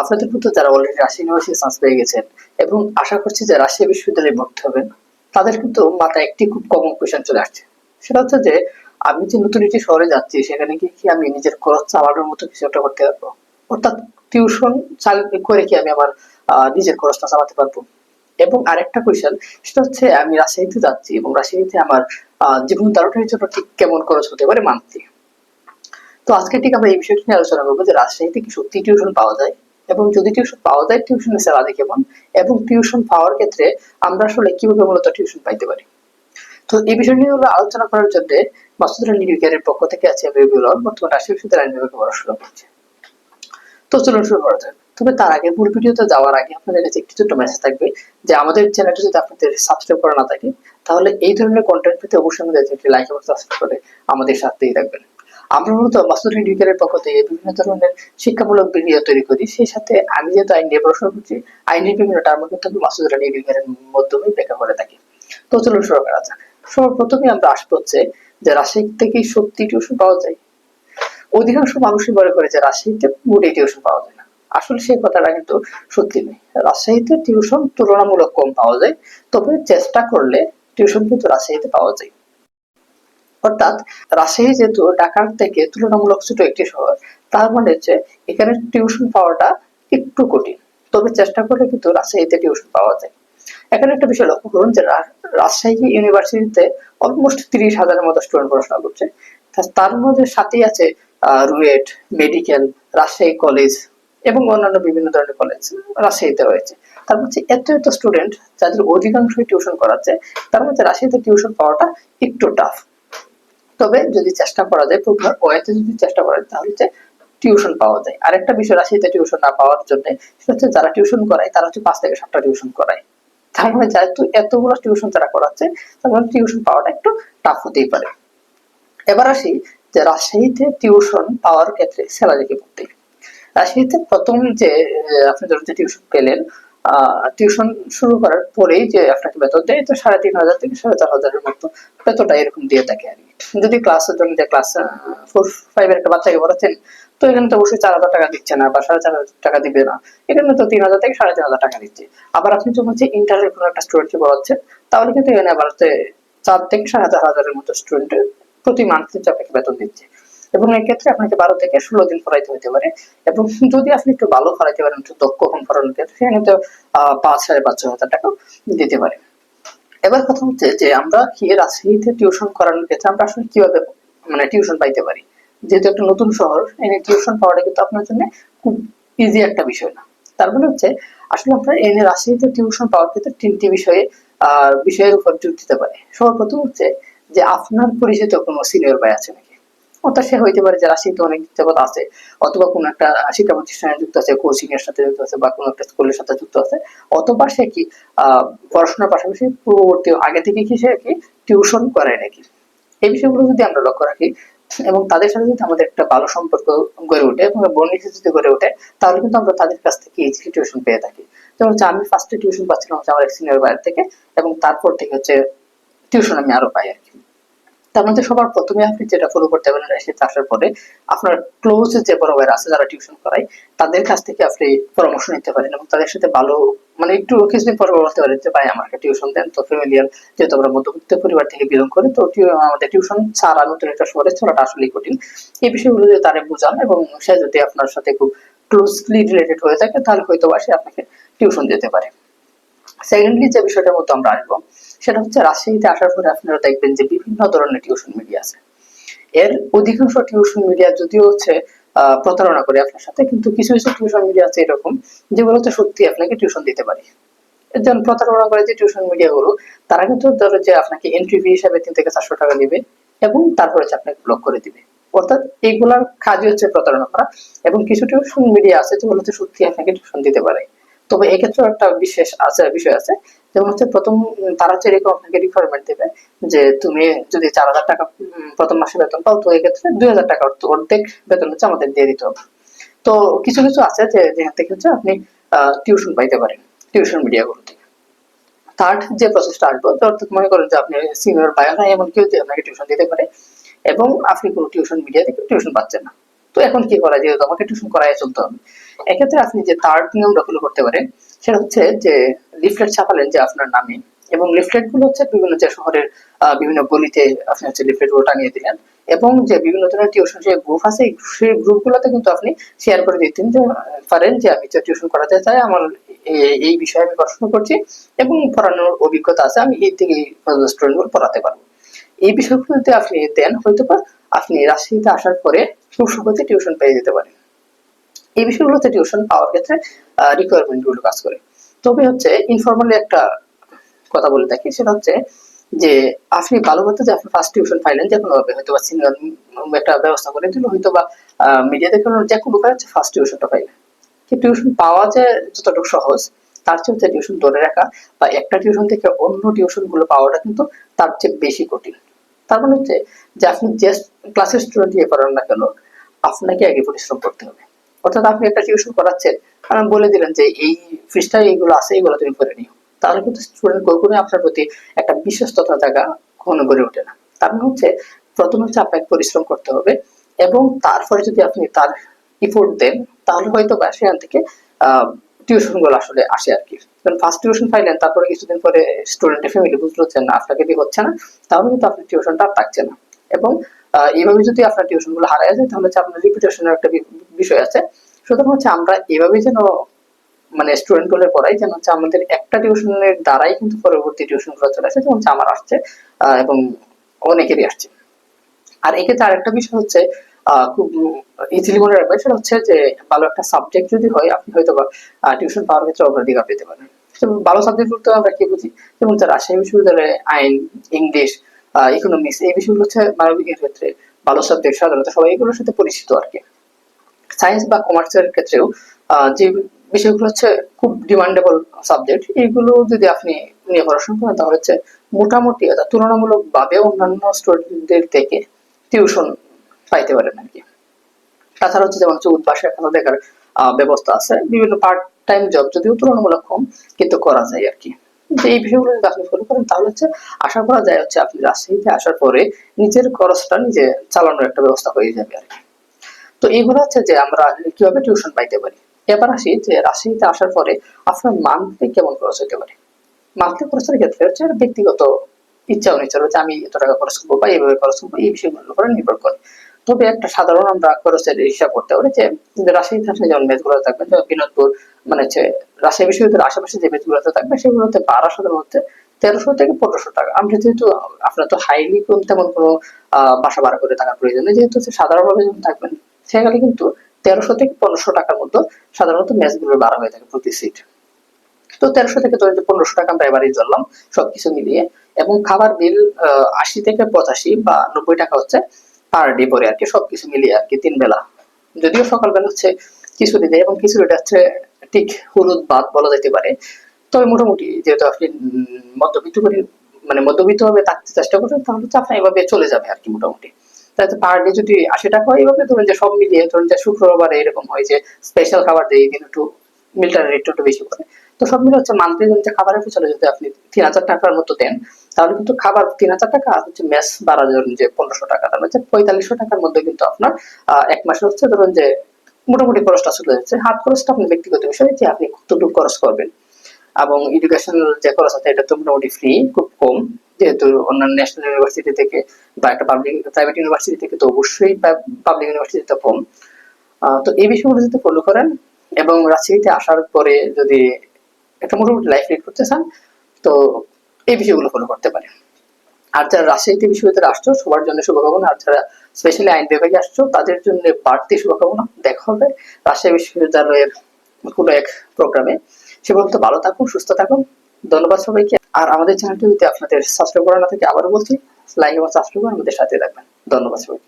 আপনাদের মধ্যে যারা অলরেডি রাজশাহী ইউনিভার্সিটি চান্স পেয়ে গেছেন এবং আশা করছি যে রাজশাহী বিশ্ববিদ্যালয়ে ভর্তি হবেন, তাদের কিন্তু মাথায় একটি খুব কমন কোয়েশন চলে আসছে। সেটা হচ্ছে যে, আমি যে নতুন একটি শহরে যাচ্ছি, সেখানে গিয়ে কি আমি নিজের খরচ চালানোর মতো কিছু একটা করতে পারব? অর্থাৎ টিউশন করে কি আমি আমার নিজের খরচটা চালাতে পারব? এবং আরেকটা কোয়েশন সেটা হচ্ছে আমি রাজশাহীতে যাচ্ছি এবং রাজশাহীতে আমার জীবন ধারণের জন্য ঠিক কেমন খরচ হতে পারে মান্থলি? তো আজকে ঠিক আমরা এই বিষয়টি নিয়ে আলোচনা করব যে রাজশাহীতে কি সত্যি টিউশন পাওয়া যায়? এবং যদি টিউশন পাওয়া যায় টিউশনের স্যালারি কেমন? এবং টিউশন পাওয়ার ক্ষেত্রে আমরা আসলে কীভাবে মূলত টিউশন পাইতে পারি? তো এই বিষয় নিয়ে আমরা আলোচনা করার জন্য মাসুদুল নির্বিকারের পক্ষ থেকে আছে আমি রবিউল হক, বর্তমান রাজশাহী বিশ্ববিদ্যালয় বিভাগে পড়াশোনা করছি। তো চলুন শুরু করা যাক। তবে তার আগে মূল ভিডিওতে যাওয়ার আগে আপনাদের কাছে একটি ছোট্ট মেসেজ থাকবে যে আমাদের চ্যানেলটি যদি আপনাদের সাবস্ক্রাইব করা না থাকে তাহলে এই ধরনের কন্টেন্ট পেতে অবশ্যই আমাদের লাইক এবং সাবস্ক্রাইব করে আমাদের সাথেই থাকবেন। আমরা মূলত মাসুদ এডুকেটের পক্ষ থেকে বিভিন্ন ধরনের শিক্ষামূলক ভিডিও তৈরি করি। সেই সাথে আমি যেহেতু আইন নিয়ে পড়াশোনা করছি আইনের বিভিন্ন টার্ম কিন্তু আমি মাসুদ রানী এডুকেটের মাধ্যমেই ব্যাখ্যা করে থাকি। তো চলুন শুরু করা যাক। সর্বপ্রথমে আমরা আসব হচ্ছে যে রাজশাহী থেকেই সত্যি টিউশন পাওয়া যায়। অধিকাংশ মানুষই মনে করে যে রাজশাহীতে মোটেই টিউশন পাওয়া যায় না। আসলে সেই কথাটা কিন্তু সত্যি নয়। রাজশাহীতে টিউশন তুলনামূলক কম পাওয়া যায়, তবে চেষ্টা করলে টিউশন কিন্তু রাজশাহীতে পাওয়া যায়। অর্থাৎ রাজশাহী যেহেতু ঢাকার থেকে তুলনামূলক ছোট একটি শহর, তার মানে হচ্ছে এখানে টিউশন পাওয়াটা একটু কঠিন। তবে চেষ্টা করলে কিন্তু রাজশাহীতে টিউশন পাওয়া যায়। এখানে একটা বিষয় লক্ষ্য করুন যে রাজশাহী ইউনিভার্সিটিতে অলমোস্ট তিরিশ হাজারের মতো স্টুডেন্ট পড়াশোনা করছে। তার মধ্যে সাথেই আছে রুয়েট, মেডিকেল, রাজশাহী কলেজ এবং অন্যান্য বিভিন্ন ধরনের কলেজ রাজশাহীতে রয়েছে। তার মধ্যে এত এত স্টুডেন্ট যাদের অধিকাংশই টিউশন করাচ্ছে, তার মধ্যে রাজশাহীতে টিউশন পাওয়াটা একটু টাফ তবে যদি চেষ্টা করা যায় প্রপার ওয়েতে যদি চেষ্টা করা যায় তাহলে টিউশন পাওয়া যায়। আরেকটা বিষয় রাশিতে টিউশন না পাওয়ার জন্য, সেটা হচ্ছে যারা টিউশন করায়, তারা হচ্ছে পাঁচ থেকে সাতটা টিউশন করায়। তার মানে যেহেতু এতগুলো টিউশন যারা করাচ্ছে, তার মানে টিউশন পাওয়াটা একটু টাফ হতেই পারে। এবার আসি যে রাজশাহীতে টিউশন পাওয়ার ক্ষেত্রে স্যালারি কি পড়তে রাজশাহীতে প্রথম যে আপনি ধরুন যে টিউশন পেলেন টিউশন শুরু করার পরেই যে আপনাকে বেতন দেয়, তো সাড়ে তিন হাজার থেকে সাড়ে চার হাজারের মতো বেতনটা এরকম দিয়ে থাকে আর কি। যদি ক্লাসের জন্য যে ক্লাস ফোর ফাইভের একটা বাচ্চাকে পড়াচ্ছেন তো এখানে তো অবশ্যই চার হাজার টাকা দিচ্ছে না, বা সাড়ে চার হাজার টাকা দিবে না। এখানে তো তিন হাজার থেকে সাড়ে তিন হাজার টাকা দিচ্ছে। আবার আপনি যখন হচ্ছে ইন্টারের কোনো একটা স্টুডেন্টকে পড়াচ্ছেন, তাহলে কিন্তু এখানে আবার হচ্ছে চার থেকে সাড়ে চার হাজারের মতো স্টুডেন্টের প্রতি মান্থলি আপনাকে বেতন দিচ্ছে। এবং এক্ষেত্রে আপনাকে বারো থেকে ষোলো দিন পড়াইতে হতে পারে। এবং যদি আপনি একটু ভালো পড়াইতে পারেন, একটু দক্ষ কম পড়ানোর ক্ষেত্রে, সেখানে তো পাঁচ সাড়ে পাঁচ হাজার টাকা দিতে পারে। এবার কথা হচ্ছে যে আমরা কি রাজশাহীতে টিউশন করানোর ক্ষেত্রে আমরা আসলে কীভাবে মানে টিউশন পাইতে পারি? যেহেতু একটা নতুন শহর এনে টিউশন পাওয়াটা কিন্তু আপনার জন্য খুব ইজি একটা বিষয় না। তার মানে হচ্ছে, আসলে আপনার এনে রাজশাহীতে টিউশন পাওয়ার ক্ষেত্রে তিনটি বিষয়ে বিষয়ের উপর জোর দিতে পারে। সর্বপ্রথম হচ্ছে যে আপনার পরিচিত কোনো সিনিয়র ভাই আছে নাকি? অর্থাৎ সে হইতে পারে যে অনেক আছে, অথবা কোনো একটা শিক্ষা প্রতিষ্ঠানে যুক্ত আছে কোচিং এর সাথে যুক্ত আছে, বা কোনো একটা স্কুলের সাথে যুক্ত আছে, অথবা সে কি পড়াশোনার পাশাপাশি পূর্ববর্তী আগে থেকে কি সে কি টিউশন করে নাকি? এই বিষয়গুলো যদি আমরা লক্ষ্য রাখি, এবং তাদের সাথে যদি আমাদের একটা ভালো সম্পর্ক গড়ে ওঠে, এবং বন্ধুত্ব যদি গড়ে ওঠে, তাহলে কিন্তু আমরা তাদের কাছ থেকে ইজিলি টিউশন পেয়ে থাকি। যেমন হচ্ছে আমি ফার্স্টে টিউশন পাচ্ছিলাম হচ্ছে আমার এক সিনিয়র ভাইয়ের থেকে, এবং তারপর থেকে হচ্ছে টিউশন আমি আরও পাই আর কি। তার মধ্যে সবার প্রথমে আপনি যেটা ফলো করতে পারেন রাশিয়াতে আসার পরে, আপনার ক্লোজ যে বড় ভাইরা আছে যারা টিউশন করায় তাদের কাছ থেকে আপনি পরামর্শ নিতে পারেন এবং তাদের সাথে ভালো মানে একটু কিছুদিন পরে বলতে পারেন যে, ভাই আমাকে টিউশন দেন। তো ফ্যামিলিয়ার যেহেতু আমরা মধ্যবিত্ত পরিবার থেকে বিলং করি, তো আমাদের টিউশন ছাড়া নতুন একটা শহরে চলাটা আসলেই কঠিন। এই বিষয়গুলো যদি তারে বোঝান এবং সে যদি আপনার সাথে খুব ক্লোজলি রিলেটেড হয়ে থাকে, তাহলে হয়তো বা সে আপনাকে টিউশন দিতে পারে। সেকেন্ডলি যে বিষয়টার মধ্যে আমরা আসব সেটা হচ্ছে রাজশাহীতে আসার পরে আপনারা দেখবেন যে বিভিন্ন ধরনের টিউশন মিডিয়া আছে। এর অধিকাংশ টিউশন মিডিয়া যদিও হচ্ছে প্রতারণা করে আপনার সাথে, কিন্তু কিছু কিছু টিউশন মিডিয়া আছে এরকম যেগুলোতে সত্যি আপনাকে টিউশন দিতে পারে। যেমন প্রতারণা করে যে টিউশন মিডিয়া গুলো, তারা কিন্তু ধরো যে আপনাকে এন্ট্রি ফি হিসাবে তিন থেকে চারশো টাকা এবং তারপরে হচ্ছে আপনাকে ব্লক করে দিবে। অর্থাৎ এইগুলার কাজই হচ্ছে প্রতারণা করা এবং কিছু টিউশন মিডিয়া আছে যেগুলো হচ্ছে সত্যি আপনাকে টিউশন দিতে পারে। তবে এক্ষেত্রে একটা বিশেষ আছে বিষয় আছে যেমন হচ্ছে প্রথম তারা হচ্ছে এরকম আপনাকে রিকোয়ারমেন্ট দেবে যে তুমি যদি চার হাজার টাকা প্রথম মাসে বেতন পাও, তো এক্ষেত্রে দুই হাজার টাকা অর্ধেক বেতন হচ্ছে আমাদের দিয়ে দিতে হবে। তো কিছু কিছু আছে যে, যেখান থেকে হচ্ছে আপনি টিউশন পাইতে পারেন টিউশন থেকে। থার্ড যে প্রসেসটা অর্থাৎ মনে করেন যে আপনি সিনিয়র বায়ো না এমন কেউ আপনাকে টিউশন দিতে পারে, এবং আপনি কোনো টিউশন মিডিয়া থেকে টিউশন পাচ্ছেন না। তো এখন কি করা, যেহেতু আমাকে টিউশন করাই চলতে হবে। এক্ষেত্রে আপনি যে থার্ড নিয়মটা ফলো করতে পারেন, সেটা হচ্ছে যে লিফলেট ছাপালেন যে আপনার নামে, এবং লিফলেটগুলো হচ্ছে বিভিন্ন যে শহরের বিভিন্ন গলিতে আপনি হচ্ছে লিফলেটগুলো টানিয়ে দিলেন, এবং যে বিভিন্ন ধরনের টিউশন যে গ্রুপ আছে, সেই গ্রুপ গুলোতে কিন্তু আপনি শেয়ার করে দিতেন যে, পারেন যে আমি টিউশন করাতে চাই, আমার এই বিষয়ে আমি পড়াশোনা করছি, এবং পড়ানোর অভিজ্ঞতা আছে, আমি এই থেকে স্টুডেন্টগুলো পড়াতে পারব। এই বিষয়গুলো যদি আপনি দেন হয়তো আপনি রাজশাহীতে আসার পরে খুব সহজে টিউশন পেয়ে যেতে পারেন। এই বিষয়গুলোতে টিউশন পাওয়ার ক্ষেত্রে রিকোয়ারমেন্টগুলো কাজ করে। তবে হচ্ছে ইনফরমালি একটা কথা বলে থাকি, সেটা হচ্ছে যে, আপনি ভালো করতে যে আপনি ফার্স্ট টিউশন পাইলেন, যে কোনো ভাবে হয়তো বা সিনিয়র একটা ব্যবস্থা করে দিল, হয়তো বা মিডিয়া দেখানো যে কোনো উপায় হচ্ছে ফার্স্ট টিউশনটা পাইলেন। কি টিউশন পাওয়া যে যতটুকু সহজ, তার চেয়ে টিউশন ধরে রাখা, বা একটা টিউশন থেকে অন্য টিউশনগুলো পাওয়াটা কিন্তু তার চেয়ে বেশি কঠিন। তার মানে হচ্ছে যে আপনি যে ক্লাসের স্টুডেন্ট দিয়ে করান না কেন, আপনাকে আগে পরিশ্রম করতে হবে। অর্থাৎ আপনি একটা টিউশন করাচ্ছেন কারণ বলে দিলেন যে এই পৃষ্ঠায় এইগুলো আছে, এইগুলো তুমি করে নিও। তাহলে কিন্তু স্টুডেন্ট কখনোই আপনার প্রতি একটা বিশ্বস্ততা জায়গা কখনো গড়ে ওঠে না। তার মানে হচ্ছে, প্রথমে হচ্ছে আপনাকে পরিশ্রম করতে হবে এবং তারপরে যদি আপনি তার ইফোর্ট দেন, তাহলে হয়তো সেখান থেকে টিউশনগুলো আসলে আসে আর কি। কারণ ফার্স্ট টিউশন পাইলেন, তারপরে কিছুদিন পরে স্টুডেন্টের ফ্যামিলি বুঝলো যে না, আপনাকে দিয়ে হচ্ছে না, তাহলে কিন্তু আপনার টিউশনটা আর থাকছে না। এবং এইভাবে যদি আপনার টিউশনগুলো হারায় যায়, তাহলে হচ্ছে আপনার রিপিটেশনের একটা বিষয় আছে। সুতরাং হচ্ছে আমরা এভাবে যেন মানে স্টুডেন্টগুলো পড়াই যেন হচ্ছে আমাদের একটা টিউশনের দ্বারাই কিন্তু পরবর্তী টিউশনগুলো চলে আসে, যেমন আমার আসছে এবং অনেকেরই আসছে। আর এক্ষেত্রে আরেকটা বিষয় হচ্ছে খুব ইজিলি মনে রাখবেন, সেটা হচ্ছে যে ভালো একটা সাবজেক্ট যদি হয়, আপনি হয়তো বা টিউশন পাওয়ার ক্ষেত্রে অগ্রাধিকার পেতে পারেন। ভালো সাবজেক্ট বলতে আমরা কি বুঝি? যেমন হচ্ছে রাজশাহী বিশ্ববিদ্যালয়ে আইন, ইংলিশ ইকোনমিক্স এই বিষয়গুলো হচ্ছে মানবিকের ক্ষেত্রে ভালো সাবজেক্ট সাধারণত সবাই এগুলোর সাথে পরিচিত আর কি। সায়েন্স বা কমার্সের ক্ষেত্রেও যে বিষয়গুলো হচ্ছে খুব ডিমান্ডেবল সাবজেক্ট এইগুলো যদি আপনি নিয়ে পড়াশোনা করেন, তাহলে হচ্ছে মোটামুটি অর্থাৎ তুলনামূলক ভাবে অন্যান্য স্টুডেন্টদের থেকে টিউশন পাইতে পারেন আর কি। তাছাড়া হচ্ছে যেমন হচ্ছে উদ্বাসের খাতা দেখার ব্যবস্থা আছে, বিভিন্ন পার্ট টাইম জব যদিও তুলনামূলক কম, কিন্তু করা যায় আর কি। এই বিষয়গুলো যদি আপনি ফলো করেন, তাহলে হচ্ছে আশা করা যায় হচ্ছে আপনি রাজশাহীতে আসার পরে নিজের খরচটা নিজে চালানোর একটা ব্যবস্থা হয়ে যাবে আর কি। তো এইগুলো হচ্ছে যে আমরা কীভাবে টিউশন পাইতে পারি? এবার আসি যে রাজশাহীতে আসার পরে আপনার মান্থলি কেমন খরচ হতে পারে? মান্থলি খরচের ক্ষেত্রে হচ্ছে ব্যক্তিগত ইচ্ছা অনিচ্ছা রয়েছে আমি এত টাকা খরচ করব বা এইভাবে খরচ করব, এই বিষয়গুলোর উপরে নির্ভর করে। তবে একটা সাধারণ আমরা খরচের হিসাব করতে পারি যে যে রাজশাহীতে আসলে যেমন মেসগুলো থাকবে, যেমন বিনোদপুর মানে হচ্ছে রাজশাহী বিশ্ববিদ্যালয়ের আশেপাশে যে মেসগুলোতে থাকবে, সেগুলোতে ভাড়া সাধারণত তেরোশো থেকে পনেরোশো টাকা। আমরা যেহেতু, আপনার তো হাইলি তেমন কোনো বাসা ভাড়া করে থাকার প্রয়োজন নেই, যেহেতু সাধারণভাবে যখন থাকবেন সেখানে কিন্তু তেরোশো থেকে পনেরোশো টাকার মতো সাধারণত মেসগুলোর ভাড়া হয়ে থাকে প্রতি সিট তো তেরোশো থেকে ধরেন পনেরোশো টাকা আমরা এবারই ধরলাম সবকিছু মিলিয়ে। এবং খাবার বিল আশি থেকে পঁচাশি বা নব্বই টাকা হচ্ছে পার ডে পরে আর কি সবকিছু মিলিয়ে আর কি তিন বেলা। যদিও সকালবেলা হচ্ছে খিচুড়ি দেয় এবং খিচুড়িটা হচ্ছে ঠিক হলুদ ভাত বলা যেতে পারে। তবে মোটামুটি যেহেতু আপনি মধ্যবিত্ত করে মানে মধ্যবিত্ত ভাবে থাকতে চেষ্টা করছেন, তাহলে হচ্ছে আপনার এভাবে চলে যাবে আর কি মোটামুটি। তাহলে পার ডে যদি আশি টাকা হয়, এভাবে ধরুন যে সব মিলিয়ে ধরুন যে শুক্রবার এরকম হয় যে স্পেশাল খাবার দেয় এই দিন একটু মিলটার রেট একটু বেশি করে। তো সব মিলে হচ্ছে মান্থলি যদি খাবারের পিছনে যদি আপনি তিন হাজার টাকার মতো দেন, তাহলে কিন্তু খাবার তিন হাজার টাকা আর হচ্ছে মেস বাড়া ধরুন যে পনেরোশো টাকা, তার হচ্ছে পঁয়তাল্লিশশো টাকার মধ্যে কিন্তু আপনার এক মাসে হচ্ছে ধরুন যে মোটামুটি খরচটা চলে যাচ্ছে হাত খরচটা আপনার ব্যক্তিগত বিষয়, যে আপনি কতটুকু খরচ করবেন। এবং এডুকেশন যে খরচ আছে, এটা তো মোটামুটি ফ্রি খুব কম। যেহেতু অন্যান্য ন্যাশনাল ইউনিভার্সিটি থেকে বা একটা পাবলিক প্রাইভেট ইউনিভার্সিটি থেকে তো অবশ্যই পাবলিক ইউনিভার্সিটিতে কম। তো এই বিষয়গুলো যদি ফলো করেন এবং রাজশাহীতে আসার পরে যদি একটা মোটামুটি লাইফ লিড করতে চান, তো এই বিষয়গুলো ফলো করতে পারেন। আর যারা রাজশাহীতে বিশ্ববিদ্যালয়ে আসছো, সবার জন্য শুভকামনা। আর যারা স্পেশালি আইন বিভাগে আসছো, তাদের জন্য বাড়তি শুভকামনা। দেখা হবে রাজশাহী বিশ্ববিদ্যালয়ের কোনো এক প্রোগ্রামে সে পর্যন্ত ভালো থাকুন, সুস্থ থাকুন। ধন্যবাদ সবাইকে। আর আমাদের চ্যানেলটি আপনাদের সাবস্ক্রাইব করা না থাকে আবারও বলছি লাইক এবং সাবস্ক্রাইব করে আমাদের সাথে থাকবেন। ধন্যবাদ সবাইকে।